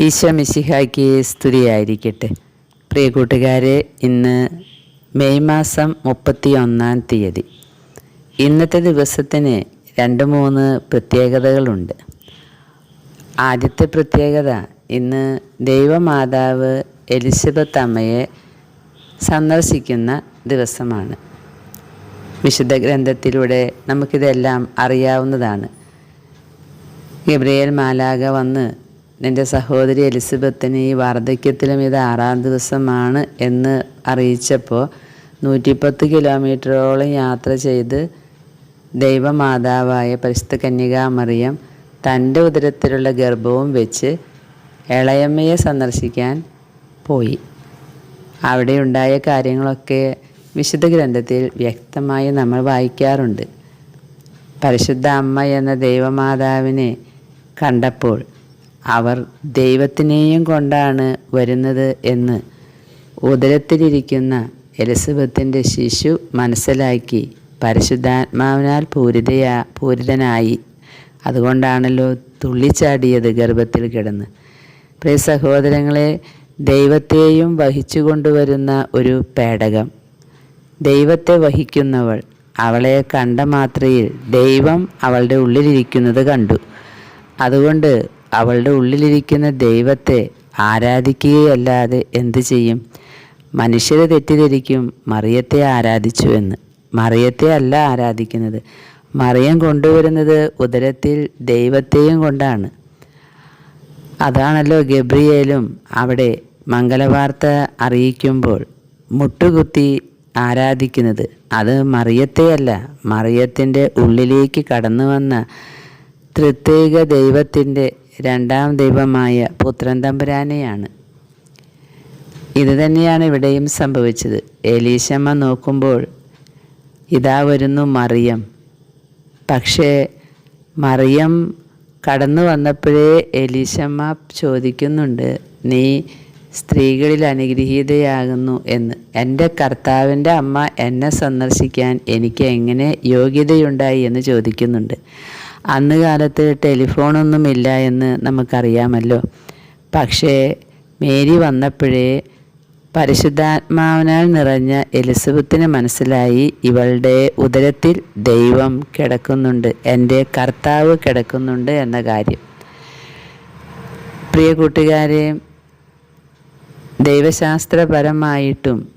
ഈശോ മിശിഹായ്ക്ക് സ്തുതിയായിരിക്കട്ടെ. പ്രിയ കൂട്ടുകാരെ ഇന്ന് മെയ് മാസം മുപ്പത്തി ഒന്നാം തീയതി. ഇന്നത്തെ ദിവസത്തിന് രണ്ട് മൂന്ന് പ്രത്യേകതകളുണ്ട്. ആദ്യത്തെ പ്രത്യേകത ഇന്ന് ദൈവമാതാവ് എലിസബത്ത് അമ്മയെ സന്ദർശിക്കുന്ന ദിവസമാണ്. വിശുദ്ധ ഗ്രന്ഥത്തിലൂടെ നമുക്കിതെല്ലാം അറിയാവുന്നതാണ്. ഗബ്രിയേൽ മാലാക വന്ന് നിന്റെ സഹോദരി എലിസബത്തിന് ഈ വാർദ്ധക്യത്തിലും ഇത് ആറാം ദിവസമാണ് എന്ന് അറിയിച്ചപ്പോൾ നൂറ്റിപ്പത്ത് കിലോമീറ്ററോളം യാത്ര ചെയ്ത് ദൈവമാതാവായ പരിശുദ്ധ കന്യകാമറിയം തന്റെ ഉദരത്തിലുള്ള ഗർഭവും വെച്ച് ഇളയമ്മയെ സന്ദർശിക്കാൻ പോയി. അവിടെ ഉണ്ടായ കാര്യങ്ങളൊക്കെ വിശുദ്ധ ഗ്രന്ഥത്തിൽ വ്യക്തമായി നമ്മൾ വായിക്കാറുണ്ട്. പരിശുദ്ധ അമ്മ എന്ന ദൈവമാതാവിനെ കണ്ടപ്പോൾ അവർ ദൈവത്തിനെയും കൊണ്ടാണ് വരുന്നത് എന്ന് ഉദരത്തിലിരിക്കുന്ന എലിസബത്തിന്റെ ശിശു മനസ്സിലാക്കി പരിശുദ്ധാത്മാവിനാൽ പൂരിതയാ പൂരിതനായി. അതുകൊണ്ടാണല്ലോ തുള്ളിച്ചാടിയത് ഗർഭത്തിൽ കിടന്ന്. പ്രിയ സഹോദരങ്ങളെ ദൈവത്തെയും വഹിച്ചു കൊണ്ടുവരുന്ന ഒരു പേടകം. ദൈവത്തെ വഹിക്കുന്നവൾ അവളെ കണ്ട മാത്രയിൽ ദൈവം അവളുടെ ഉള്ളിലിരിക്കുന്നത് കണ്ടു. അതുകൊണ്ട് അവളുടെ ഉള്ളിലിരിക്കുന്ന ദൈവത്തെ ആരാധിക്കുകയല്ലാതെ എന്തു ചെയ്യും? മനുഷ്യരെ തെറ്റിദ്ധരിക്കും. മറിയത്തെ ആരാധിച്ചു എന്ന്. മറിയത്തെ അല്ല ആരാധിക്കുന്നത്. മറിയം കൊണ്ടുവരുന്നത് ഉദരത്തിൽ ദൈവത്തെയും കൊണ്ടാണ്. അതാണല്ലോ ഗബ്രിയേലും അവിടെ മംഗളവാർത്ത അറിയിക്കുമ്പോൾ മുട്ടുകുത്തി ആരാധിക്കുന്നത്. അത് മറിയത്തെയല്ല മറിയത്തിന്റെ ഉള്ളിലേക്ക് കടന്നു വന്ന തൃത്യേക ദൈവത്തിന്റെ രണ്ടാം ദൈവമായ പുത്രൻ തമ്പുരാനെയാണ്. ഇത് തന്നെയാണ് ഇവിടെയും സംഭവിച്ചത്. ഏലീശമ്മ നോക്കുമ്പോൾ ഇതാ വരുന്നു മറിയം. പക്ഷേ മറിയം കടന്നു വന്നപ്പോഴേ എലീശമ്മ ചോദിക്കുന്നുണ്ട് നീ സ്ത്രീകളിൽ അനുഗ്രഹീതയാകുന്നു എന്ന്. എന്റെ കർത്താവിന്റെ അമ്മ എന്നെ സന്ദർശിക്കാൻ എനിക്ക് എങ്ങനെ യോഗ്യതയുണ്ടായി? എന്ന് ചോദിക്കുന്നുണ്ട്. അന്ന് കാലത്ത് ടെലിഫോണൊന്നുമില്ല എന്ന് നമുക്കറിയാമല്ലോ. പക്ഷേ മേരി വന്നപ്പോഴേ പരിശുദ്ധാത്മാവിനാൽ നിറഞ്ഞ എലിസബത്തിന് മനസ്സിലായി ഇവളുടെ ഉദരത്തിൽ ദൈവം കിടക്കുന്നുണ്ട് എന്റെ കർത്താവ് കിടക്കുന്നുണ്ട് എന്ന കാര്യം. പ്രിയ കൂട്ടുകാരെ ദൈവശാസ്ത്രപരമായിട്ടും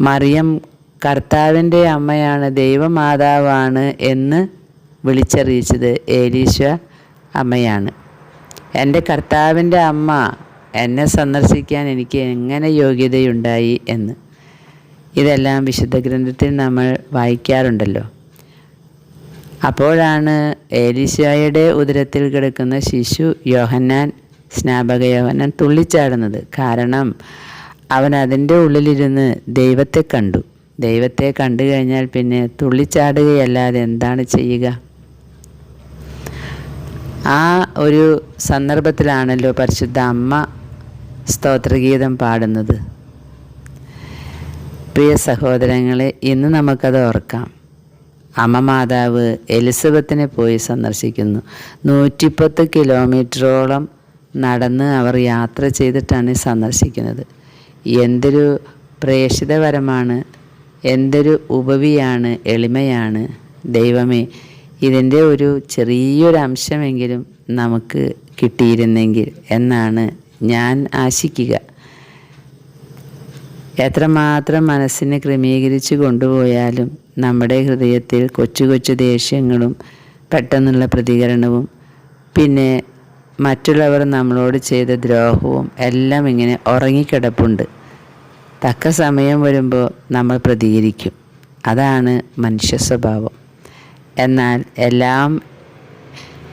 മറിയം കർത്താവിന്റെ അമ്മയാണ് ദൈവമാതാവാണ് എന്ന് വിളിച്ചറിയിച്ചത് ഏലീശ അമ്മയാണ്. എന്റെ കർത്താവിന്റെ അമ്മ എന്നെ സന്ദർശിക്കാൻ എനിക്ക് എങ്ങനെ യോഗ്യതയുണ്ടായി എന്ന്. ഇതെല്ലാം വിശുദ്ധ ഗ്രന്ഥത്തിൽ നമ്മൾ വായിക്കാറുണ്ടല്ലോ. അപ്പോഴാണ് ഏലീശായുടെ ഉദരത്തിൽ കിടക്കുന്ന ശിശു യോഹന്നാൻ സ്നാപക യോഹന്നാൻ തുള്ളിച്ചാടുന്നത്. കാരണം അവൻ അതിന്റെ ഉള്ളിലിരുന്ന് ദൈവത്തെ കണ്ടു. ദൈവത്തെ കണ്ടു കഴിഞ്ഞാൽ പിന്നെ തുള്ളിച്ചാടുകയല്ലാതെ എന്താണ് ചെയ്യുക? ആ ഒരു സന്ദർഭത്തിലാണല്ലോ പരിശുദ്ധ അമ്മ സ്തോത്രഗീതം പാടുന്നത്. പ്രിയ സഹോദരങ്ങളെ ഇന്ന് നമുക്കത് ഓർക്കാം. അമ്മ മാതാവ് എലിസബത്തിനെ പോയി സന്ദർശിക്കുന്നു. നൂറ്റിപ്പത്ത് കിലോമീറ്ററോളം നടന്ന് അവർ യാത്ര ചെയ്തിട്ടാണ് സന്ദർശിക്കുന്നത്. എന്തൊരു പ്രേക്ഷിതപരമാണ് എന്തൊരു ഉപവിയാണ് എളിമയാണ്. ദൈവമേ ഇതിന്റെ ഒരു ചെറിയൊരു അംശമെങ്കിലും നമുക്ക് കിട്ടിയിരുന്നെങ്കിൽ എന്നാണ് ഞാൻ ആശിക്കുക. എത്രമാത്രം മനസ്സിനെ ക്രമീകരിച്ച് കൊണ്ടുപോയാലും നമ്മുടെ ഹൃദയത്തിൽ കൊച്ചു കൊച്ചു ദേഷ്യങ്ങളും പെട്ടെന്നുള്ള പ്രതികരണവും പിന്നെ മറ്റുള്ളവർ നമ്മളോട് ചെയ്ത ദ്രോഹവും എല്ലാം ഇങ്ങനെ ഉറങ്ങിക്കിടപ്പുണ്ട്. തക്ക സമയം വരുമ്പോൾ നമ്മൾ പ്രതികരിക്കും. അതാണ് മനുഷ്യ സ്വഭാവം. എന്നാൽ എല്ലാം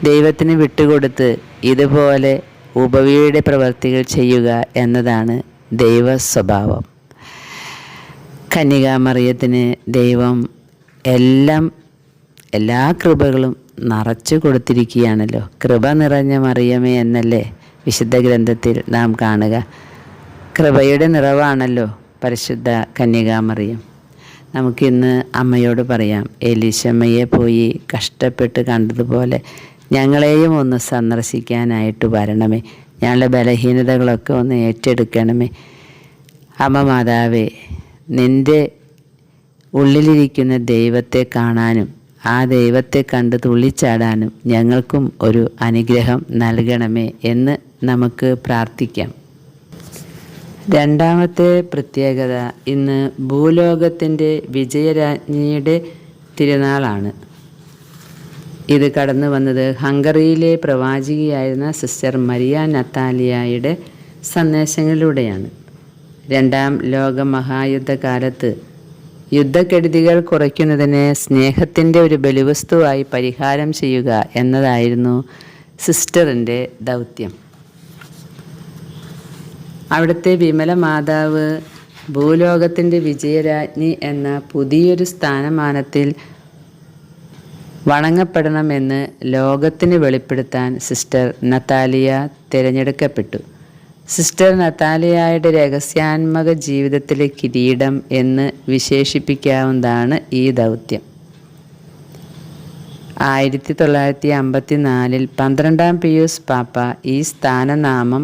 ദൈവത്തിന് വിട്ടുകൊടുത്ത് ഇതുപോലെ ഉപവിയുടെ പ്രവർത്തികൾ ചെയ്യുക എന്നതാണ് ദൈവ സ്വഭാവം കന്യകാമറിയത്തിന് ദൈവം എല്ലാം എല്ലാ കൃപകളും നിറച്ചു കൊടുത്തിരിക്കുകയാണല്ലോ. കൃപ നിറഞ്ഞ മറിയമേ എന്നല്ലേ വിശുദ്ധ ഗ്രന്ഥത്തിൽ നാം കാണുക. കൃപയുടെ നിറവാണല്ലോ പരിശുദ്ധ കന്യകാമറിയം. നമുക്കിന്ന് അമ്മയോട് പറയാം എലീശമ്മയെ പോയി കഷ്ടപ്പെട്ട് കണ്ടതുപോലെ ഞങ്ങളെയും ഒന്ന് സന്ദർശിക്കാനായിട്ട് വരണമേ. ഞങ്ങളുടെ ബലഹീനതകളൊക്കെ ഒന്ന് ഏറ്റെടുക്കണമേ. അമ്മ മാതാവേ നിന്റെ ഉള്ളിലിരിക്കുന്ന ദൈവത്തെ കാണാനും ആ ദൈവത്തെ കണ്ട് തുള്ളിച്ചാടാനും ഞങ്ങൾക്കും ഒരു അനുഗ്രഹം നൽകണമേ എന്ന് നമുക്ക് പ്രാർത്ഥിക്കാം. രണ്ടാമത്തെ പ്രത്യേകത ഇന്ന് ഭൂലോകത്തിന്റെ വിജയരാജ്ഞിയുടെ തിരുനാളാണ്. ഇത് കടന്നു വന്നത് ഹംഗറിയിലെ പ്രവാചികയായിരുന്ന സിസ്റ്റർ മരിയ നത്താലിയായുടെ സന്ദേശങ്ങളിലൂടെയാണ്. രണ്ടാം ലോക മഹായുദ്ധകാലത്ത് യുദ്ധക്കെടുതികൾ കുറയ്ക്കുന്നതിന് സ്നേഹത്തിന്റെ ഒരു ബലിവസ്തുവായി പരിഹാരം ചെയ്യുക എന്നതായിരുന്നു സിസ്റ്ററിന്റെ ദൗത്യം. അവിടുത്തെ വിമല മാതാവ് ഭൂലോകത്തിന്റെ വിജയരാജ്ഞി എന്ന പുതിയൊരു സ്ഥാനമാനത്തിൽ വണങ്ങപ്പെടണമെന്ന് ലോകത്തിന് വെളിപ്പെടുത്താൻ സിസ്റ്റർ നത്താലിയ തിരഞ്ഞെടുക്കപ്പെട്ടു. സിസ്റ്റർ നത്താലിയായുടെ രഹസ്യാത്മക ജീവിതത്തിലെ കിരീടം എന്ന് വിശേഷിപ്പിക്കാവുന്നതാണ് ഈ ദൗത്യം. ആയിരത്തി തൊള്ളായിരത്തി അമ്പത്തി നാലിൽ പന്ത്രണ്ടാം പിയൂസ് പാപ്പ ഈ സ്ഥാനനാമം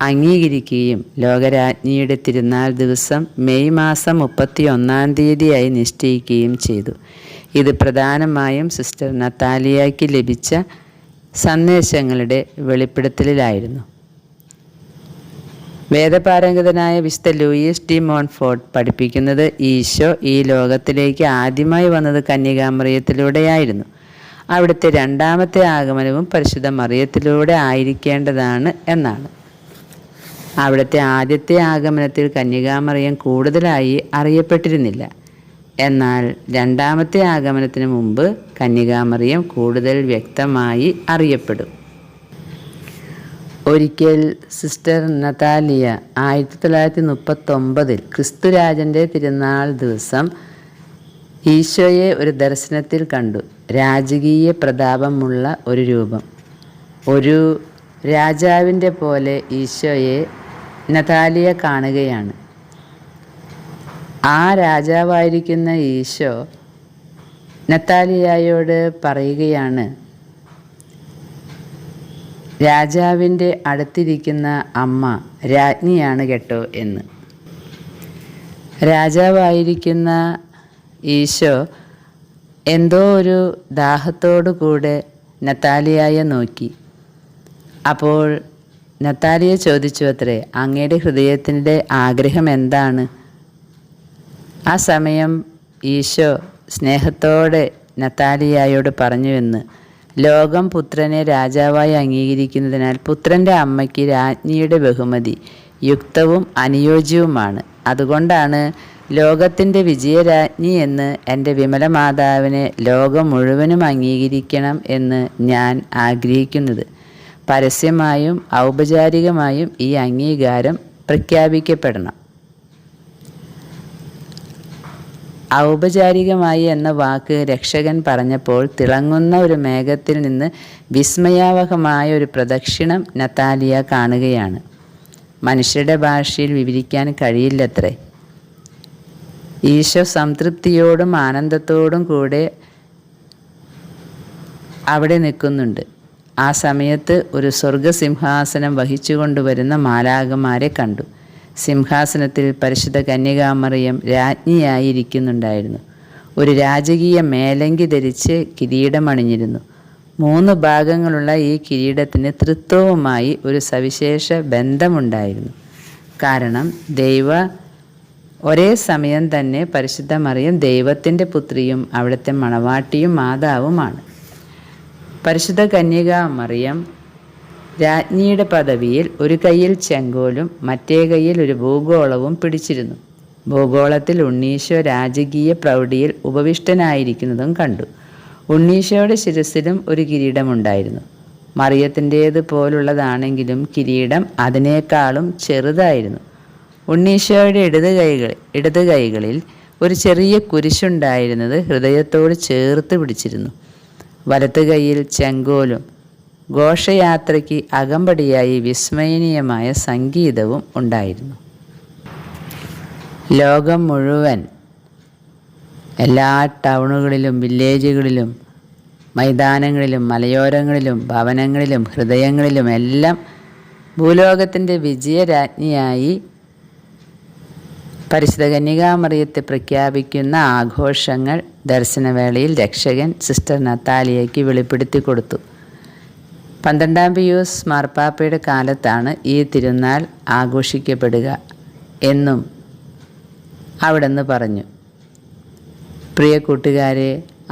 അംഗീകരിക്കുകയും ലോകരാജ്ഞിയുടെ തിരുനാൾ ദിവസം മെയ് മാസം മുപ്പത്തി ഒന്നാം തീയതിയായി നിശ്ചയിക്കുകയും ചെയ്തു. ഇത് പ്രധാനമായും സിസ്റ്റർ നത്താലിയയ്ക്ക് ലഭിച്ച സന്ദേശങ്ങളുടെ വെളിപ്പെടുത്തലിലായിരുന്നു. വേദപാരംഗതനായ വിശുദ്ധ ലൂയിസ് ഡി മോൺഫോർട്ട് പഠിപ്പിക്കുന്നത് ഈശോ ഈ ലോകത്തിലേക്ക് ആദ്യമായി വന്നത് കന്യകാമറിയത്തിലൂടെയായിരുന്നു. അവിടുത്തെ രണ്ടാമത്തെ ആഗമനവും പരിശുദ്ധ മറിയത്തിലൂടെ ആയിരിക്കേണ്ടതാണ് എന്നാണ്. അവിടുത്തെ ആദ്യത്തെ ആഗമനത്തിൽ കന്യകാമറിയം കൂടുതലായി അറിയപ്പെട്ടിരുന്നില്ല. എന്നാൽ രണ്ടാമത്തെ ആഗമനത്തിന് മുമ്പ് കന്യകാമറിയം കൂടുതൽ വ്യക്തമായി അറിയപ്പെടും. ഒരിക്കൽ സിസ്റ്റർ നതാലിയ ആയിരത്തി തൊള്ളായിരത്തി മുപ്പത്തൊമ്പതിൽ ക്രിസ്തുരാജന്റെ തിരുനാൾ ദിവസം ഈശോയെ ഒരു ദർശനത്തിൽ കണ്ടു. രാജകീയ പ്രതാപമുള്ള ഒരു രൂപം. ഒരു രാജാവിന്റെ പോലെ ഈശോയെ നതാലിയ കാണുകയാണ്. ആ രാജാവായിരിക്കുന്ന ഈശോ നത്താലിയായോട് പറയുകയാണ് രാജാവിന്റെ അടുത്തിരിക്കുന്ന അമ്മ രാജ്ഞിയാണ് കേട്ടോ എന്ന്. രാജാവായിരിക്കുന്ന ഈശോ എന്തോ ഒരു ദാഹത്തോടു കൂടെ നത്താലിയായെ നോക്കി. അപ്പോൾ നത്താലിയ ചോദിച്ചു അത്രേ അങ്ങയുടെ ഹൃദയത്തിന്റെ ആഗ്രഹം എന്താണ്? ആ സമയം ഈശോ സ്നേഹത്തോടെ നത്താലിയായോട് പറഞ്ഞുവെന്ന് ലോകം പുത്രനെ രാജാവായി അംഗീകരിക്കുന്നതിനാൽ പുത്രന്റെ അമ്മയ്ക്ക് രാജ്ഞിയുടെ ബഹുമതി യുക്തവും അനുയോജ്യവുമാണ്. അതുകൊണ്ടാണ് ലോകത്തിന്റെ വിജയരാജ്ഞി എന്ന് എന്റെ വിമല മാതാവിനെ ലോകം മുഴുവനും അംഗീകരിക്കണം എന്ന് ഞാൻ ആഗ്രഹിക്കുന്നത്. പരസ്യമായും ഔപചാരികമായും ഈ അംഗീകാരം പ്രഖ്യാപിക്കപ്പെടണം. ഔപചാരികമായി എന്ന വാക്ക് രക്ഷകൻ പറഞ്ഞപ്പോൾ തിളങ്ങുന്ന ഒരു മേഘത്തിൽ നിന്ന് വിസ്മയാവഹമായ ഒരു പ്രദക്ഷിണം നത്താലിയ കാണുകയാണ്. മനുഷ്യരുടെ ഭാഷയിൽ വിവരിക്കാൻ കഴിയില്ലത്രേ. ഈശോ സംതൃപ്തിയോടും ആനന്ദത്തോടും കൂടെ അവിടെ നിൽക്കുന്നുണ്ട്. ആ സമയത്ത് ഒരു സ്വർഗസിംഹാസനം വഹിച്ചുകൊണ്ടുവരുന്ന മാലാകന്മാരെ കണ്ടു. സിംഹാസനത്തിൽ പരിശുദ്ധ കന്യകാമറിയം രാജ്ഞിയായിരിക്കുന്നുണ്ടായിരുന്നു. ഒരു രാജകീയ മേലങ്കി ധരിച്ച് കിരീടമണിഞ്ഞിരുന്നു. മൂന്ന് ഭാഗങ്ങളുള്ള ഈ കിരീടത്തിന് തൃത്വവുമായി ഒരു സവിശേഷ ബന്ധമുണ്ടായിരുന്നു. കാരണം ദൈവ ഒരേ സമയം തന്നെ പരിശുദ്ധ മറിയം ദൈവത്തിന്റെ പുത്രിയും അവിടുത്തെ മണവാട്ടിയും മാതാവുമാണ്. പരിശുദ്ധ കന്യക മറിയം രാജ്ഞിയുടെ പദവിയിൽ ഒരു കയ്യിൽ ചെങ്കോലും മറ്റേ കയ്യിൽ ഒരു ഭൂഗോളവും പിടിച്ചിരുന്നു. ഭൂഗോളത്തിൽ ഉണ്ണീശോ രാജകീയ പ്രൗഢിയിൽ ഉപവിഷ്ടനായിരിക്കുന്നതും കണ്ടു. ഉണ്ണീശോയുടെ ശിരസിലും ഒരു കിരീടമുണ്ടായിരുന്നു. മറിയത്തിന്റേത് പോലുള്ളതാണെങ്കിലും കിരീടം അതിനേക്കാളും ചെറുതായിരുന്നു. ഉണ്ണീശോയുടെ ഇടത് കൈകൾ ഇടത് കൈകളിൽ ഒരു ചെറിയ കുരിശുണ്ടായിരുന്നത് ഹൃദയത്തോട് ചേർത്ത് പിടിച്ചിരുന്നു. വലത്ത് കൈയിൽ ചെങ്കോലും. ഘോഷയാത്രയ്ക്ക് അകമ്പടിയായി വിസ്മയനീയമായ സംഗീതവും ഉണ്ടായിരുന്നു. ലോകം മുഴുവൻ എല്ലാ ടൗണുകളിലും വില്ലേജുകളിലും മൈതാനങ്ങളിലും മലയോരങ്ങളിലും ഭവനങ്ങളിലും ഹൃദയങ്ങളിലും എല്ലാം ഭൂലോകത്തിന്റെ വിജയരാജ്ഞിയായി പരിശുദ്ധ കന്യകാമറിയത്തെ പ്രഖ്യാപിക്കുന്ന ആഘോഷങ്ങൾ ദർശനവേളയിൽ രക്ഷകൻ സിസ്റ്റർ നത്താലിയയ്ക്ക് വെളിപ്പെടുത്തി കൊടുത്തു. പന്ത്രണ്ടാം പിയൂസ് മാർപ്പാപ്പയുടെ കാലത്താണ് ഈ തിരുനാൾ ആഘോഷിക്കപ്പെടുക എന്നും അവിടെന്ന് പറഞ്ഞു. പ്രിയ കൂട്ടുകാരെ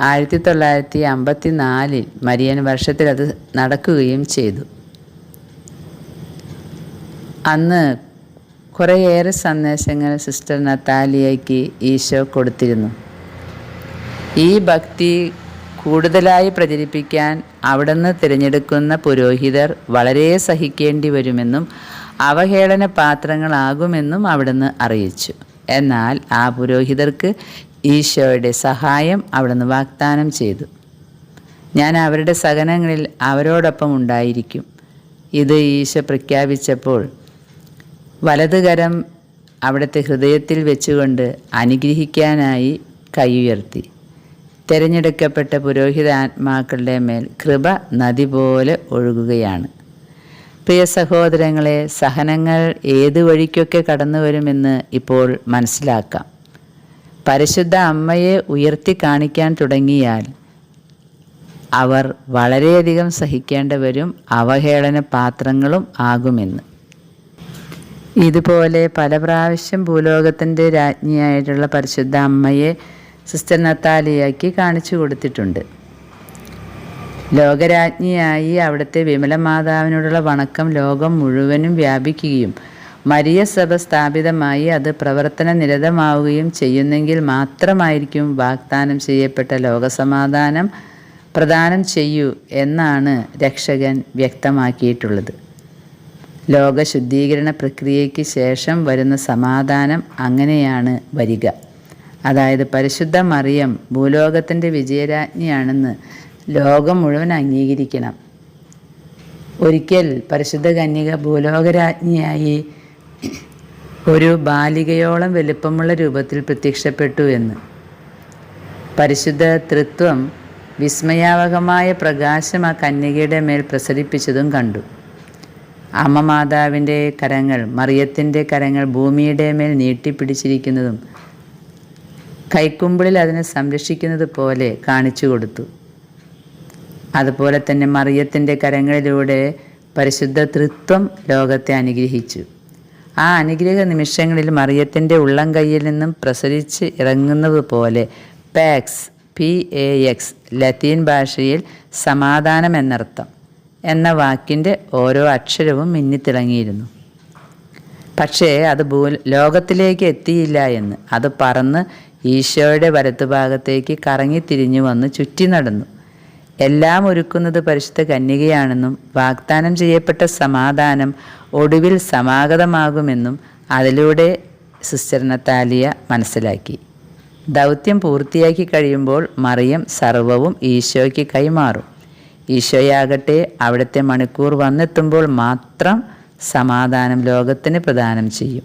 ആയിരത്തി തൊള്ളായിരത്തി അമ്പത്തി നാലിൽ മരിയൻ വർഷത്തിൽ അത് നടക്കുകയും ചെയ്തു. അന്ന് കുറേയേറെ സന്ദേശങ്ങൾ സിസ്റ്റർ നത്താലിയയ്ക്ക് ഈശോ കൊടുത്തിരുന്നു. ഈ ഭക്തി കൂടുതലായി പ്രചരിപ്പിക്കാൻ അവിടുന്ന് തിരഞ്ഞെടുക്കുന്ന പുരോഹിതർ വളരെ സഹിക്കേണ്ടി വരുമെന്നും അവഹേളന പാത്രങ്ങളാകുമെന്നും അവിടുന്ന് അറിയിച്ചു. എന്നാൽ ആ പുരോഹിതർക്ക് ഈശോയുടെ സഹായം അവിടുന്ന് വാഗ്ദാനം ചെയ്തു. ഞാൻ അവരുടെ സഹനങ്ങളിൽ അവരോടൊപ്പം ഉണ്ടായിരിക്കും. ഇത് ഈശോ പ്രഖ്യാപിച്ചപ്പോൾ വലതുകരം അവിടുത്തെ ഹൃദയത്തിൽ വെച്ചുകൊണ്ട് അനുഗ്രഹിക്കാനായി കൈയുയർത്തി തിരഞ്ഞെടുക്കപ്പെട്ട പുരോഹിത ആത്മാക്കളുടെ മേൽ കൃപ നദി പോലെ ഒഴുകുകയാണ്. പ്രിയ സഹോദരങ്ങളെ സഹനങ്ങൾ ഏത് വഴിക്കൊക്കെ കടന്നു വരുമെന്ന് ഇപ്പോൾ മനസ്സിലാക്കാം. പരിശുദ്ധ അമ്മയെ ഉയർത്തി കാണിക്കാൻ തുടങ്ങിയാൽ അവർ വളരെയധികം സഹിക്കേണ്ടവരും അവഹേളന പാത്രങ്ങളും ആകുമെന്ന്. ഇതുപോലെ പല പ്രാവശ്യം ഭൂലോകത്തിന്റെ രാജ്ഞിയായിട്ടുള്ള പരിശുദ്ധ അമ്മയെ സിസ്റ്റർ നത്താലിയാക്കി കാണിച്ചു കൊടുത്തിട്ടുണ്ട്. ലോകരാജ്ഞിയായി അവിടുത്തെ വിമല മാതാവിനോടുള്ള വണക്കം ലോകം മുഴുവനും വ്യാപിക്കുകയും മരിയ സഭ സ്ഥാപിതമായി അത് പ്രവർത്തന നിരതമാവുകയും ചെയ്യുന്നെങ്കിൽ മാത്രമായിരിക്കും വാഗ്ദാനം ചെയ്യപ്പെട്ട ലോകസമാധാനം പ്രദാനം ചെയ്യൂ എന്നാണ് രക്ഷകൻ വ്യക്തമാക്കിയിട്ടുള്ളത്. ലോക ശുദ്ധീകരണ പ്രക്രിയയ്ക്ക് ശേഷം വരുന്ന സമാധാനം അങ്ങനെയാണ് വരിക. അതായത് പരിശുദ്ധ മറിയം ഭൂലോകത്തിന്റെ വിജയരാജ്ഞിയാണെന്ന് ലോകം മുഴുവൻ അംഗീകരിക്കണം. ഒരിക്കൽ പരിശുദ്ധ കന്യക ഭൂലോകരാജ്ഞിയായി ഒരു ബാലികയോളം വലുപ്പമുള്ള രൂപത്തിൽ പ്രത്യക്ഷപ്പെട്ടു എന്ന്. പരിശുദ്ധ തൃത്വം വിസ്മയാവകമായ പ്രകാശം ആ കന്യകയുടെ മേൽ പ്രസരിപ്പിച്ചതും കണ്ടു. അമ്മ മാതാവിന്റെ കരങ്ങൾ മറിയത്തിന്റെ കരങ്ങൾ ഭൂമിയുടെ മേൽ നീട്ടിപ്പിടിച്ചിരിക്കുന്നതും കൈക്കുമ്പിളിൽ അതിനെ സംരക്ഷിക്കുന്നത് പോലെ കാണിച്ചു കൊടുത്തു. അതുപോലെ തന്നെ മറിയത്തിന്റെ കരങ്ങളിലൂടെ പരിശുദ്ധ തൃത്വം ലോകത്തെ അനുഗ്രഹിച്ചു. ആ അനുഗ്രഹ നിമിഷങ്ങളിൽ മറിയത്തിന്റെ ഉള്ളം കയ്യിൽ നിന്നും പ്രസരിച്ച് ഇറങ്ങുന്നത് പോലെ പാക്സ് പി എ എക്സ് ലത്തീൻ ഭാഷയിൽ സമാധാനം എന്നർത്ഥം. എന്ന വാക്കിന്റെ ഓരോ അക്ഷരവും മിന്നിത്തിളങ്ങിയിരുന്നു. പക്ഷേ അത് ഭൂ ലോകത്തിലേക്ക് എത്തിയില്ല എന്ന്. അത് പറന്ന് ഈശോയുടെ വലത്തുഭാഗത്തേക്ക് കറങ്ങിത്തിരിഞ്ഞു വന്ന് ചുറ്റി നടന്നു. എല്ലാം ഒരുക്കുന്നത് പരിശുദ്ധ കന്യകയാണെന്നും വാഗ്ദാനം ചെയ്യപ്പെട്ട സമാധാനം ഒടുവിൽ സമാഗതമാകുമെന്നും അതിലൂടെ സിസ്റ്റർ മനസ്സിലാക്കി. ദൗത്യം പൂർത്തിയാക്കി കഴിയുമ്പോൾ മറിയം സർവവും ഈശോയ്ക്ക് കൈമാറും. ഈശോയാകട്ടെ. അവിടുത്തെ മണിക്കൂർ വന്നെത്തുമ്പോൾ മാത്രം സമാധാനം ലോകത്തിന് പ്രദാനം ചെയ്യും.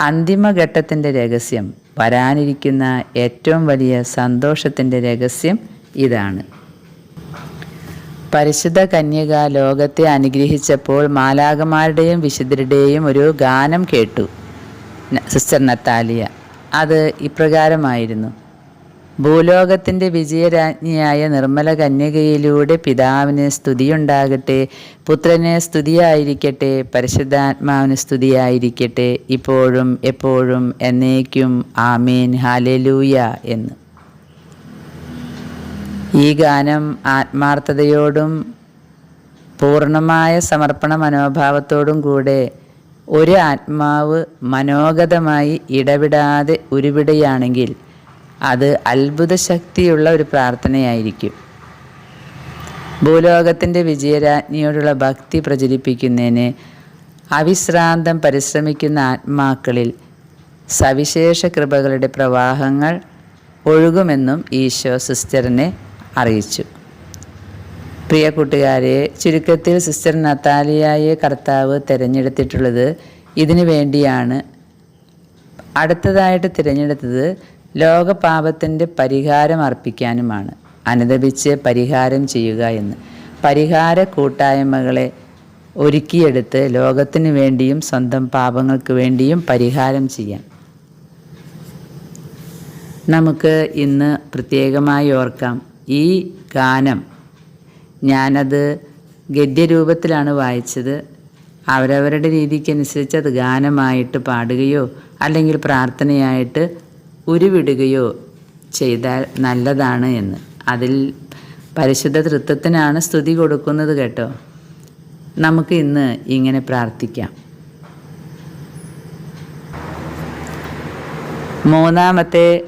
അന്തിമഘട്ടത്തിന്റെ രഹസ്യം വരാനിരിക്കുന്ന ഏറ്റവും വലിയ സന്തോഷത്തിന്റെ രഹസ്യം ഇതാണ്. പരിശുദ്ധ കന്യക ലോകത്തെ അനുഗ്രഹിച്ചപ്പോൾ മാലാകമാരുടെയും വിശുദ്ധരുടെയും ഒരു ഗാനം കേട്ടു സിസ്റ്റർ നത്താലിയ. അത് ഇപ്രകാരമായിരുന്നു. ഭൂലോകത്തിന്റെ വിജയരാജ്ഞിയായ നിർമ്മല കന്യകയിലൂടെ പിതാവിന് സ്തുതിയുണ്ടാകട്ടെ പുത്രന് സ്തുതിയായിരിക്കട്ടെ പരിശുദ്ധാത്മാവിന് സ്തുതിയായിരിക്കട്ടെ ഇപ്പോഴും എപ്പോഴും എന്നേക്കും ആമീൻ. ഹാലലൂയ എന്ന്. ഈ ഗാനം ആത്മാർത്ഥതയോടും പൂർണമായ സമർപ്പണ മനോഭാവത്തോടും കൂടെ ഒരു ആത്മാവ് മനോഗതമായി ഇടവിടാതെ ഉരുവിടുകയാണെങ്കിൽ അത് അത്ഭുത ശക്തിയുള്ള ഒരു പ്രാർത്ഥനയായിരിക്കും. ഭൂലോകത്തിന്റെ വിജയരാജ്ഞിയോടുള്ള ഭക്തി പ്രചരിപ്പിക്കുന്നതിന് അവിശ്രാന്തം പരിശ്രമിക്കുന്ന ആത്മാക്കളിൽ സവിശേഷ കൃപകളുടെ പ്രവാഹങ്ങൾ ഒഴുകുമെന്നും ഈശോ സിസ്റ്ററിനെ അറിയിച്ചു. പ്രിയ കൂട്ടുകാരെ ചുരുക്കത്തിൽ സിസ്റ്റർ നത്താലിയായെ കർത്താവ് തിരഞ്ഞെടുത്തിട്ടുള്ളത് ഇതിനു വേണ്ടിയാണ്. അടുത്തതായിട്ട് തിരഞ്ഞെടുത്തത് ലോകപാപത്തിന്റെ പരിഹാരം അർപ്പിക്കാനുമാണ്. അനുദപിച്ച് പരിഹാരം ചെയ്യുക എന്ന്. പരിഹാര കൂട്ടായ്മകളെ ഒരുക്കിയെടുത്ത് ലോകത്തിനു വേണ്ടിയും സ്വന്തം പാപങ്ങൾക്ക് വേണ്ടിയും പരിഹാരം ചെയ്യാം നമുക്ക് ഇന്ന് പ്രത്യേകമായി ഓർക്കാം. ഈ ഗാനം ഞാനത് ഗദ്യരൂപത്തിലാണ് വായിച്ചത്. അവരവരുടെ രീതിക്കനുസരിച്ച് അത് ഗാനമായിട്ട് പാടുകയോ അല്ലെങ്കിൽ പ്രാർത്ഥനയായിട്ട് ഉരുവിടുകയോ ചെയ്താൽ നല്ലതാണ് എന്ന്. അതിൽ പരിശുദ്ധ തൃത്വത്തിനാണ് സ്തുതി കൊടുക്കുന്നത് കേട്ടോ. നമുക്ക് ഇന്ന് ഇങ്ങനെ പ്രാർത്ഥിക്കാം. മൂന്നാമത്തെ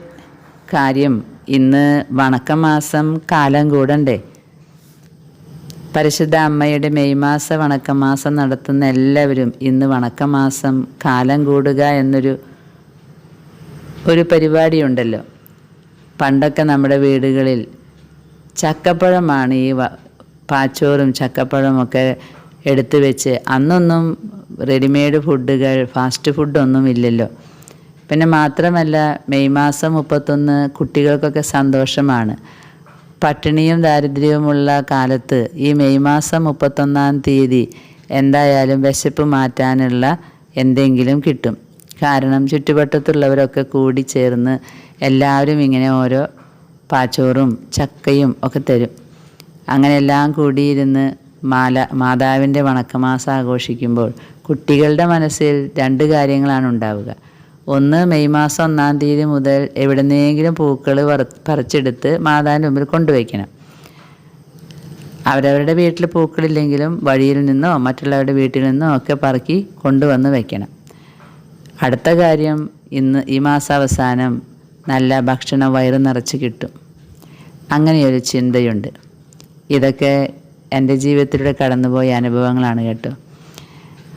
കാര്യം ഇന്ന് വണക്കമാസം കാലം കൂടണ്ടേ. പരിശുദ്ധ അമ്മയുടെ മെയ് മാസ വണക്കമാസം നടത്തുന്ന എല്ലാവരും ഇന്ന് വണക്കമാസം കാലം കൂടുക എന്നൊരു ഒരു പരിപാടിയുണ്ടല്ലോ. പണ്ടൊക്കെ നമ്മുടെ വീടുകളിൽ ചക്കപ്പഴമാണ് ഈ പാച്ചോറും ചക്കപ്പഴമൊക്കെ എടുത്തു വെച്ച് അന്നൊന്നും റെഡിമെയ്ഡ് ഫുഡുകൾ ഫാസ്റ്റ് ഫുഡൊന്നും ഇല്ലല്ലോ. പിന്നെ മാത്രമല്ല മെയ് മാസം മുപ്പത്തൊന്ന് കുട്ടികൾക്കൊക്കെ സന്തോഷമാണ്. പട്ടിണിയും ദാരിദ്ര്യവുമുള്ള കാലത്ത് ഈ മെയ് മാസം മുപ്പത്തൊന്നാം തീയതി എന്തായാലും വിശപ്പ് മാറ്റാനുള്ള എന്തെങ്കിലും കിട്ടും. കാരണം ചുറ്റുവട്ടത്തുള്ളവരൊക്കെ കൂടി ചേർന്ന് എല്ലാവരും ഇങ്ങനെ ഓരോ പാച്ചോറും ചക്കയും ഒക്കെ തരും. അങ്ങനെ എല്ലാം കൂടിയിരുന്ന് മാല മാതാവിന്റെ വണക്കമാസം ആഘോഷിക്കുമ്പോൾ കുട്ടികളുടെ മനസ്സിൽ രണ്ട് കാര്യങ്ങളാണ് ഉണ്ടാവുക. ഒന്ന് മെയ് മാസം ഒന്നാം തീയതി മുതൽ എവിടുന്നെങ്കിലും പൂക്കൾ പറിച്ചെടുത്ത് മാതാവിന്റെ മുമ്പിൽ കൊണ്ടുവയ്ക്കണം. അവരവരുടെ വീട്ടിൽ പൂക്കളില്ലെങ്കിലും വഴിയിൽ നിന്നോ മറ്റുള്ളവരുടെ വീട്ടിൽ നിന്നോ ഒക്കെ പറക്കി കൊണ്ടുവന്ന് വയ്ക്കണം. അടുത്ത കാര്യം ഇന്ന് ഈ മാസാവസാനം നല്ല ഭക്ഷണം വയറ് നിറച്ച് കിട്ടും. അങ്ങനെയൊരു ചിന്തയുണ്ട്. ഇതൊക്കെ എന്റെ ജീവിതത്തിലൂടെ കടന്നുപോയ അനുഭവങ്ങളാണ് കേട്ടോ.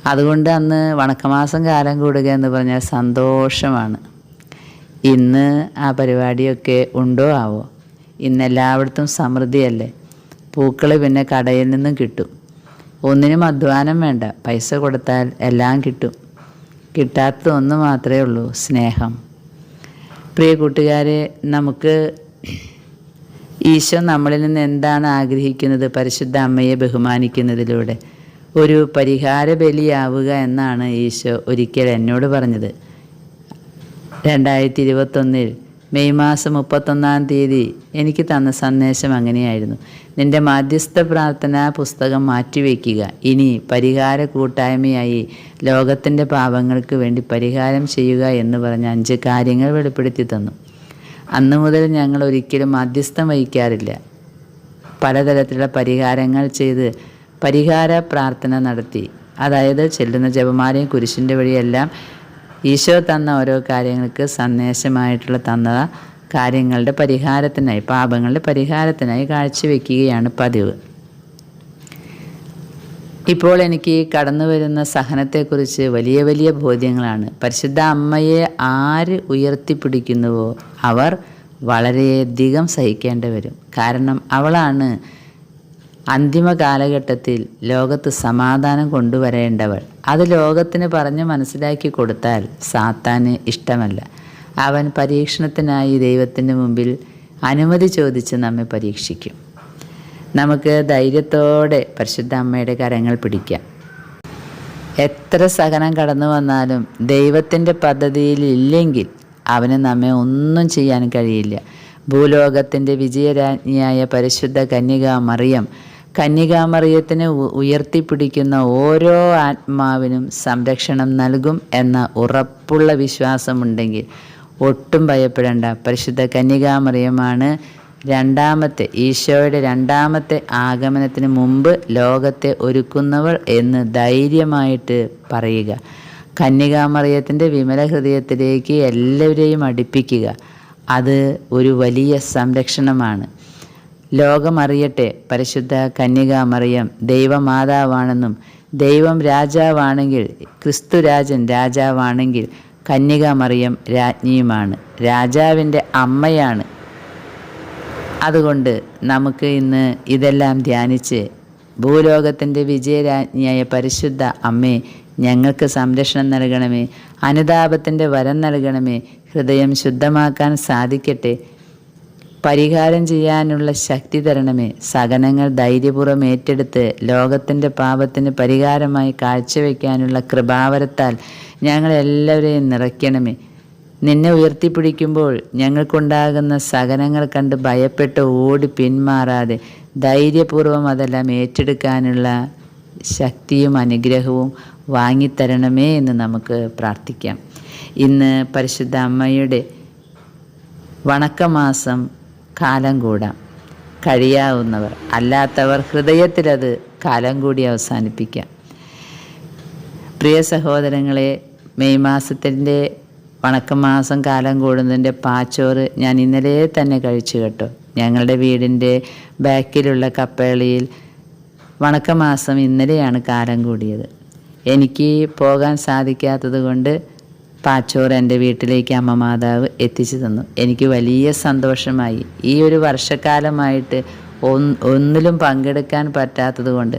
അതുകൊണ്ട് അന്ന് വണക്കമാസം കാലം കൂടുക എന്ന് പറഞ്ഞാൽ സന്തോഷമാണ്. ഇന്ന് ആ പരിപാടിയൊക്കെ ഉണ്ടോ? ആവോ? ഇന്ന് എല്ലായിടത്തും സമൃദ്ധിയല്ലേ? പൂക്കൾ പിന്നെ കടയിൽ നിന്നും കിട്ടും. ഒന്നിനും അധ്വാനം വേണ്ട. പൈസ കൊടുത്താൽ എല്ലാം കിട്ടും. കിട്ടാത്തത് ഒന്ന് മാത്രമേ ഉള്ളൂ സ്നേഹം. പ്രിയ കൂട്ടുകാരെ നമുക്ക് ഈശോ നമ്മളിൽ നിന്ന് എന്താണ് ആഗ്രഹിക്കുന്നത്? പരിശുദ്ധ അമ്മയെ ബഹുമാനിക്കുന്നതിലൂടെ. ഒരു പരിഹാര ബലിയാവുക എന്നാണ് ഈശോ ഒരിക്കൽ എന്നോട് പറഞ്ഞത്. രണ്ടായിരത്തി ഇരുപത്തൊന്നിൽ മെയ് മാസം മുപ്പത്തൊന്നാം തീയതി എനിക്ക് തന്ന സന്ദേശം അങ്ങനെയായിരുന്നു. നിന്റെ മാധ്യസ്ഥ പ്രാർത്ഥനാ പുസ്തകം മാറ്റിവെക്കുക. ഇനി പരിഹാര കൂട്ടായ്മയായി ലോകത്തിന്റെ പാപങ്ങൾക്ക് വേണ്ടി പരിഹാരം ചെയ്യുക എന്ന് പറഞ്ഞ അഞ്ച് കാര്യങ്ങൾ വെളിപ്പെടുത്തി തന്നു. അന്ന് മുതൽ ഞങ്ങൾ ഒരിക്കലും മാധ്യസ്ഥം വഹിക്കാറില്ല. പലതരത്തിലുള്ള പരിഹാരങ്ങൾ ചെയ്ത് പരിഹാര പ്രാർത്ഥന നടത്തി. അതായത് ചെല്ലുന്ന ജപമാലയും കുരിശിന്റെ വഴിയെല്ലാം ഈശോ തന്ന ഓരോ കാര്യങ്ങൾക്ക് സന്ദേശമായിട്ടുള്ള തന്ന കാര്യങ്ങളുടെ പരിഹാരത്തിനായി പാപങ്ങളുടെ പരിഹാരത്തിനായി കാഴ്ചവെക്കുകയാണ് പതിവ്. ഇപ്പോൾ എനിക്ക് കടന്നു വരുന്ന സഹനത്തെക്കുറിച്ച് വലിയ വലിയ ബോധ്യങ്ങളാണ്. പരിശുദ്ധ അമ്മയെ ആര് ഉയർത്തിപ്പിടിക്കുന്നുവോ അവർ വളരെയധികം സഹിക്കേണ്ടി വരും. കാരണം അവളാണ് അന്തിമ കാലഘട്ടത്തിൽ ലോകത്ത് സമാധാനം കൊണ്ടുവരേണ്ടവൾ. അത് ലോകത്തിന് പറഞ്ഞ് മനസ്സിലാക്കി കൊടുത്താൽ സാത്താന് ഇഷ്ടമല്ല. അവൻ പരീക്ഷണത്തിനായി ദൈവത്തിന്റെ മുമ്പിൽ അനുമതി ചോദിച്ച് നമ്മെ പരീക്ഷിക്കും. നമുക്ക് ധൈര്യത്തോടെ പരിശുദ്ധ അമ്മയുടെ കരങ്ങൾ പിടിക്കാം. എത്ര സഹനം കടന്നു വന്നാലും ദൈവത്തിന്റെ പദ്ധതിയിൽ ഇല്ലെങ്കിൽ അവന് നമ്മെ ഒന്നും ചെയ്യാൻ കഴിയില്ല. ഭൂലോകത്തിന്റെ വിജയരാജ്ഞിയായ പരിശുദ്ധ കന്യക മറിയം കന്യകാമറിയത്തിന് ഉയർത്തിപ്പിടിക്കുന്ന ഓരോ ആത്മാവിനും സംരക്ഷണം നൽകും എന്ന ഉറപ്പുള്ള വിശ്വാസമുണ്ടെങ്കിൽ ഒട്ടും ഭയപ്പെടേണ്ട. പരിശുദ്ധ കന്യകാമറിയമാണ് രണ്ടാമത്തെ ഈശോയുടെ രണ്ടാമത്തെ ആഗമനത്തിന് മുമ്പ് ലോകത്തെ ഒരുക്കുന്നവൾ എന്ന് ധൈര്യമായിട്ട് പറയുക. കന്യകാമറിയത്തിന്റെ വിമല ഹൃദയത്തിലേക്ക് എല്ലാവരെയും അടുപ്പിക്കുക. അത് ഒരു വലിയ സംരക്ഷണമാണ്. ലോകമറിയട്ടെ. പരിശുദ്ധ കന്യകാമറിയം ദൈവമാതാവാണെന്നും ദൈവം രാജാവാണെങ്കിൽ ക്രിസ്തു രാജൻ രാജാവാണെങ്കിൽ കന്യകാമറിയം രാജ്ഞിയുമാണ്. രാജാവിന്റെ അമ്മയാണ്. അതുകൊണ്ട് നമുക്ക് ഇന്ന് ഇതെല്ലാം ധ്യാനിച്ച് ഭൂലോകത്തിന്റെ വിജയരാജ്ഞിയായ പരിശുദ്ധ അമ്മേ ഞങ്ങൾക്ക് സംരക്ഷണം നൽകണമേ അനുതാപത്തിന്റെ വരം നൽകണമേ ഹൃദയം ശുദ്ധമാക്കാൻ സാധിക്കട്ടെ. പരിഹാരം ചെയ്യാനുള്ള ശക്തി തരണമേ. സഹനങ്ങൾ ധൈര്യപൂർവം ഏറ്റെടുത്ത് ലോകത്തിന്റെ പാപത്തിന് പരിഹാരമായി കാഴ്ചവെക്കാനുള്ള കൃപാവരത്താൽ ഞങ്ങളെല്ലാവരെയും നിറയ്ക്കണമേ. നിന്നെ ഉയർത്തിപ്പിടിക്കുമ്പോൾ ഞങ്ങൾക്കുണ്ടാകുന്ന സഹനങ്ങൾ കണ്ട് ഭയപ്പെട്ട് ഓടി പിന്മാറാതെ ധൈര്യപൂർവം അതെല്ലാം ഏറ്റെടുക്കാനുള്ള ശക്തിയും അനുഗ്രഹവും വാങ്ങിത്തരണമേ എന്ന് നമുക്ക് പ്രാർത്ഥിക്കാം. ഇന്ന് പരിശുദ്ധ അമ്മയുടെ വണക്കമാസം കാലം കൂടാം. കഴിയാവുന്നവർ അല്ലാത്തവർ ഹൃദയത്തിലത് കാലം കൂടി അവസാനിപ്പിക്കാം. പ്രിയ സഹോദരങ്ങളെ മെയ് മാസത്തിന്റെ വണക്കമാസം കാലം കൂടുന്നതിന്റെ പാച്ചോറ് ഞാൻ ഇന്നലെ തന്നെ കഴിച്ചു കേട്ടോ. ഞങ്ങളുടെ വീടിന്റെ ബാക്കിലുള്ള കപ്പേളിയിൽ വണക്കമാസം ഇന്നലെയാണ് കാലം കൂടിയത്. എനിക്ക് പോകാൻ സാധിക്കാത്തത് കൊണ്ട് പാച്ചോറ് എന്റെ വീട്ടിലേക്ക് അമ്മ മാതാവ് എത്തിച്ചു തന്നു. എനിക്ക് വലിയ സന്തോഷമായി. ഈ ഒരു വർഷക്കാലമായിട്ട് ഒന്നിലും പങ്കെടുക്കാൻ പറ്റാത്തത് കൊണ്ട്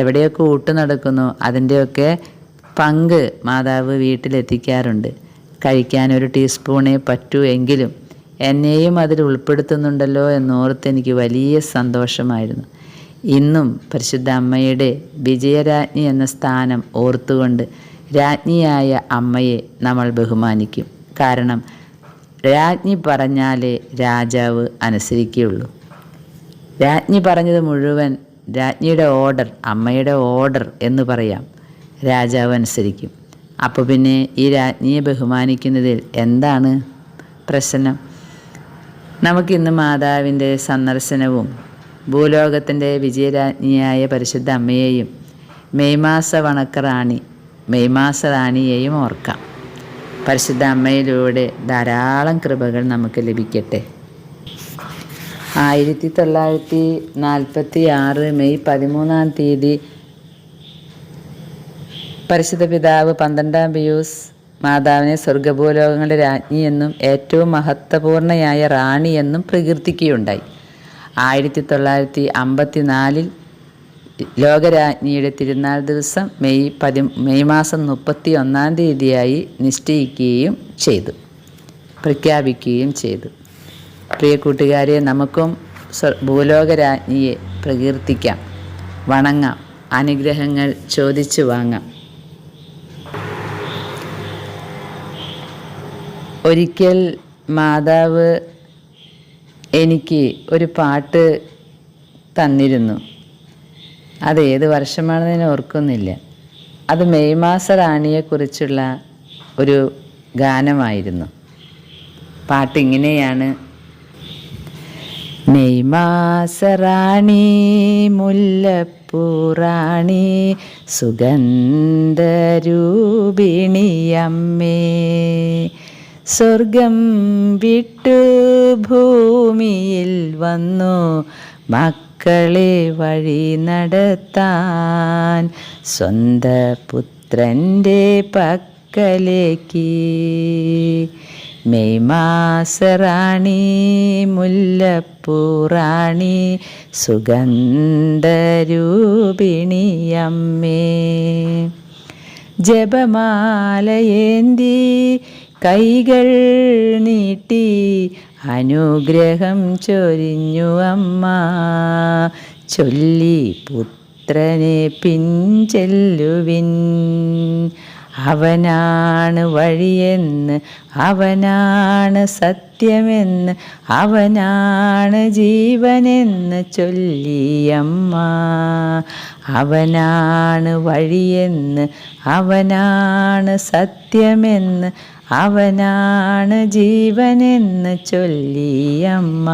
എവിടെയൊക്കെ ഊട്ട് നടക്കുന്നു അതിന്റെയൊക്കെ പങ്ക് മാതാവ് വീട്ടിലെത്തിക്കാറുണ്ട്. കഴിക്കാൻ ഒരു ടീസ്പൂണേ പറ്റൂ എങ്കിലും എന്നെയും അതിൽ ഉൾപ്പെടുത്തുന്നുണ്ടല്ലോ എന്നോർത്ത് എനിക്ക് വലിയ സന്തോഷമായിരുന്നു. ഇന്നും പരിശുദ്ധ അമ്മയുടെ വിജയരാജ്ഞി എന്ന സ്ഥാനം ഓർത്തുകൊണ്ട് രാജ്ഞിയായ അമ്മയെ നമ്മൾ ബഹുമാനിക്കും. കാരണം രാജ്ഞി പറഞ്ഞാലേ രാജാവ് അനുസരിക്കുകയുള്ളൂ. രാജ്ഞി പറഞ്ഞത് മുഴുവൻ രാജ്ഞിയുടെ ഓർഡർ അമ്മയുടെ ഓർഡർ എന്ന് പറയാം. രാജാവ് അനുസരിക്കും. അപ്പോൾ പിന്നെ ഈ രാജ്ഞിയെ ബഹുമാനിക്കുന്നതിൽ എന്താണ് പ്രശ്നം? നമുക്കിന്ന് മാതാവിന്റെ സന്ദർശനവും ഭൂലോകത്തിന്റെ വിജയരാജ്ഞിയായ പരിശുദ്ധ അമ്മയെയും മെയ് മാസ വണക്കറാണി മെയ് മാസ റാണിയെയും ഓർക്കാം. പരിശുദ്ധ അമ്മയിലൂടെ ധാരാളം കൃപകൾ നമുക്ക് ലഭിക്കട്ടെ. ആയിരത്തി തൊള്ളായിരത്തി നാൽപ്പത്തി ആറ് മെയ് പതിമൂന്നാം തീയതി പരിശുദ്ധ പിതാവ് പന്ത്രണ്ടാം പിയൂസ് മാതാവിനെ സ്വർഗഭൂലോകങ്ങളുടെ രാജ്ഞി എന്നും ഏറ്റവും മഹത്വപൂർണയായ റാണി എന്നും പ്രകീർത്തിക്കുകയുണ്ടായി. ആയിരത്തി തൊള്ളായിരത്തി അമ്പത്തി നാലിൽ ലോകരാജ്ഞിയുടെ തിരുനാൾ ദിവസം മെയ് പതി മെയ് മാസം മുപ്പത്തി ഒന്നാം തീയതിയായി നിശ്ചയിക്കുകയും ചെയ്തു. പ്രഖ്യാപിക്കുകയും ചെയ്തു. പ്രിയ കൂട്ടുകാരെ നമുക്കും ഭൂലോകരാജ്ഞിയെ പ്രകീർത്തിക്കാം. വണങ്ങാം. അനുഗ്രഹങ്ങൾ ചോദിച്ചു വാങ്ങാം. ഒരിക്കൽ മാതാവ് എനിക്ക് ഒരു പാട്ട് തന്നിരുന്നു. അത് ഏത് വർഷമാണെന്ന് ഓർക്കുന്നില്ല. അത് മെയ് മാസ റാണിയെക്കുറിച്ചുള്ള ഒരു ഗാനമായിരുന്നു. പാട്ട് ഇങ്ങനെയാണ് റാണി മാസറാണി മുല്ലപ്പൂറാണി സുഗന്ധരൂപിണിയമ്മേ. സ്വർഗം വിട്ടു ഭൂമിയിൽ വന്നു മക്കളെ വഴി നടത്താൻ സ്വന്ത പുത്രന്റെ പക്കലേക്ക്. മെയ് മാസറാണി മുല്ലപ്പൂറാണി സുഗന്ധരൂപിണിയമ്മേ ജപമാലയേന്തി കൈകൾ നീട്ടി അനുഗ്രഹം ചൊരിഞ്ഞു അമ്മ. ചൊല്ലി പുത്രനെ പിൻചെല്ലുവിൻ അവനാണ് വഴിയെന്ന് അവനാണ് സത്യമെന്ന് അവനാണ് ജീവനെന്ന് ചൊല്ലിയമ്മ അവനാണ് വഴിയെന്ന് അവനാണ് സത്യമെന്ന് അവനാണ് ജീവനെന്ന് ചൊല്ലിയമ്മ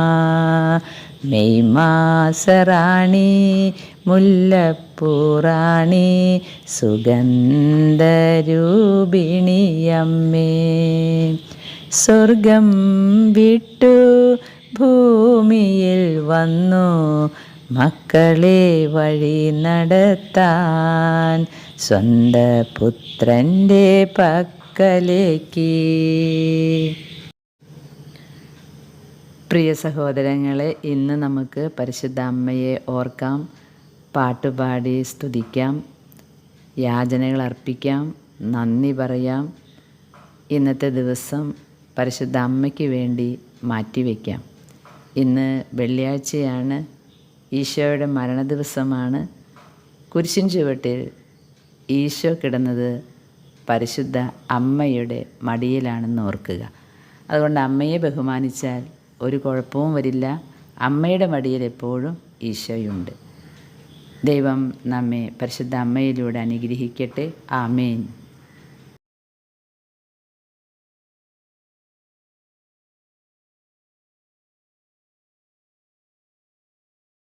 മെയ് മാസറാണി മുല്ലപ്പൂറാണി സുഗന്ധരൂപിണിയമ്മേ സ്വർഗം വിട്ടു ഭൂമിയിൽ വന്നു മക്കളെ വഴി നടത്താൻ സ്വന്ത പുത്രന്റെ പക്കലേക്ക് പ്രിയ സഹോദരങ്ങളെ ഇന്ന് നമുക്ക് പരിശുദ്ധ അമ്മയെ ഓർക്കാം പാട്ടുപാടി സ്തുതിക്കാം യാചനകൾ അർപ്പിക്കാം നന്ദി പറയാം. ഇന്നത്തെ ദിവസം പരിശുദ്ധ അമ്മയ്ക്ക് വേണ്ടി മാറ്റിവെക്കാം. ഇന്ന് വെള്ളിയാഴ്ചയാണ് ഈശോയുടെ മരണദിവസമാണ്. കുരിശിൻ ചുവട്ടിൽ ഈശോ കിടന്നത് പരിശുദ്ധ അമ്മയുടെ മടിയിലാണെന്ന് ഓർക്കുക. അതുകൊണ്ട് അമ്മയെ ബഹുമാനിച്ചാൽ ഒരു കുഴപ്പവും വരില്ല. അമ്മയുടെ മടിയിൽ എപ്പോഴും ഈശോയുണ്ട്. ദൈവം നമ്മെ പരിശുദ്ധ അമ്മയിലൂടെ അനുഗ്രഹിക്കട്ടെ. ആമേൻ.